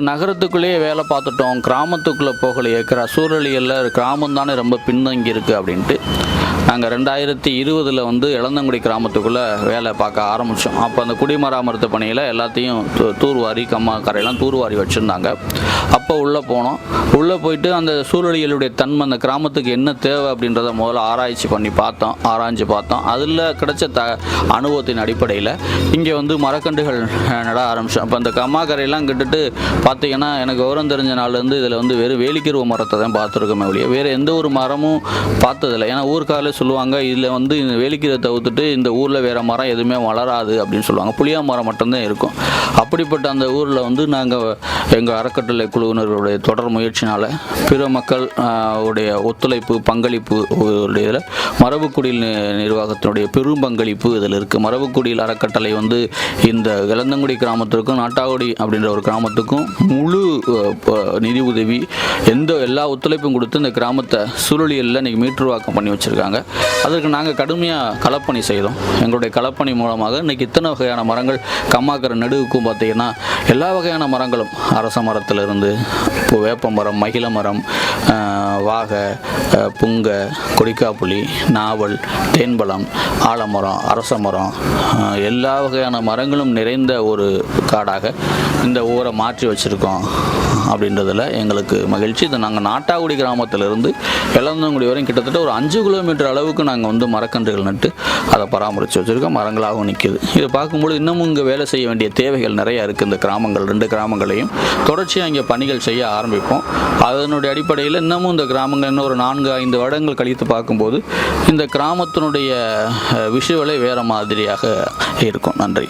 நகரத்துக்குள்ளேயே வேலை பார்த்துட்டோம் கிராமத்துக்குள்ளே போகலையே கிரா சூழலியலில் கிராமம் தானே ரொம்ப பின்தங்கி இருக்குது அப்படின்ட்டு நாங்கள் ரெண்டாயிரத்தி இருபதில் வந்து இளந்தங்குடி கிராமத்துக்குள்ளே வேலை பார்க்க ஆரம்பித்தோம் அப்போ அந்த குடிமராமத்து பணியில் எல்லாத்தையும் தூ- தூர்வாரி கம்மா கரையெல்லாம் தூர்வாரி வச்சுருந்தாங்க. அப்போ உள்ளே போனோம். உள்ளே போயிட்டு அந்த சூழலியலுடைய தன்மை அந்த கிராமத்துக்கு என்ன தேவை அப்படின்றத முதல்ல ஆராய்ச்சி பண்ணி பார்த்தோம் ஆராய்ஞ்சு பார்த்தோம். அதில் கிடைச்ச த அனுபவத்தின் அடிப்படையில் இங்கே வந்து மரக்கன்றுகள் நட ஆரம்பித்தோம் அப்போ அந்த கம்மா கரையெல்லாம் கிட்டுட்டு பார்த்தீங்கன்னா எனக்கு விவரம் தெரிஞ்ச நாள்லேருந்து இதில் வந்து வெறும் வேலிக்கிருவ மரத்தை தான் பார்த்துருக்கோமே ஒழிய வேறு எந்த ஒரு மரமும் பார்த்ததில்ல. ஏன்னா ஊர்க்காரில் சொல்லுவாங்க இதில் வந்து இந்த வேலிக்கீரை தவிர்த்துட்டு இந்த ஊரில் வேறு மரம் எதுவுமே வளராது அப்படின்னு சொல்லுவாங்க. புளியா மரம் மட்டும்தான் இருக்கும். அப்படிப்பட்ட அந்த ஊரில் வந்து நாங்கள் எங்கள் அறக்கட்டளை குழுவினர்களுடைய தொடர் முயற்சினால் பிற மக்கள் உடைய ஒத்துழைப்பு பங்களிப்பு உடையதில் மரபுக்குடியில் நிர்வாகத்தினுடைய பெரும் பங்களிப்பு இதில் இருக்குது. மரபுக்குடியில் அறக்கட்டளை வந்து இந்த இளந்தங்குடி கிராமத்திற்கும் நாட்டாகுடி அப்படின்ற ஒரு கிராமத்துக்கும் முழு நிதி உதவி எந்த எல்லா ஒத்துழைப்பும் கொடுத்து இந்த கிராமத்தை சூழலியலில் இன்றைக்கி மீட்டுருவாக்கம் பண்ணி வச்சுருக்காங்க. அதற்கு நாங்கள் கடுமையாக களப்பணி செய்தோம். எங்களுடைய களப்பணி மூலமாக இன்றைக்கி இத்தனை வகையான மரங்கள் கம்மாக்கரை நெடுவுக்கும் பார்த்திங்கன்னா எல்லா வகையான மரங்களும் அரச மரத்திலிருந்து இப்போ வேப்ப மரம் மகிழ மரம் வாகை புங்க கொடிக்காப்புளி நாவல் தேன்பழம் ஆலமரம் அரச மரம் எல்லா வகையான மரங்களும் நிறைந்த ஒரு காடாக இந்த ஊரை மாற்றி வச்சு வச்சுருக்கோம் அப்படின்றதில் எங்களுக்கு மகிழ்ச்சி. இதை நாங்கள் நாட்டாகுடி கிராமத்திலிருந்து இளந்தங்குடி வரையும் கிட்டத்தட்ட ஒரு அஞ்சு கிலோமீட்டர் அளவுக்கு நாங்கள் வந்து மரக்கன்றுகள் நட்டு அதை பராமரித்து வச்சுருக்கோம். மரங்களாகவும் நிற்கிது இதை பார்க்கும்போது இன்னமும் இங்கே வேலை செய்ய வேண்டிய தேவைகள் நிறையா இருக்குது இந்த கிராமங்கள் ரெண்டு கிராமங்களையும் தொடர்ச்சியாக இங்கே பணிகள் செய்ய ஆரம்பிப்போம். அதனுடைய அடிப்படையில் இன்னமும் இந்த கிராமங்கள் இன்னும் ஒரு நான்கு ஐந்து வருடங்கள் கழித்து பார்க்கும்போது இந்த கிராமத்தினுடைய விஷுவலை வேறு மாதிரியாக இருக்கும். நன்றி.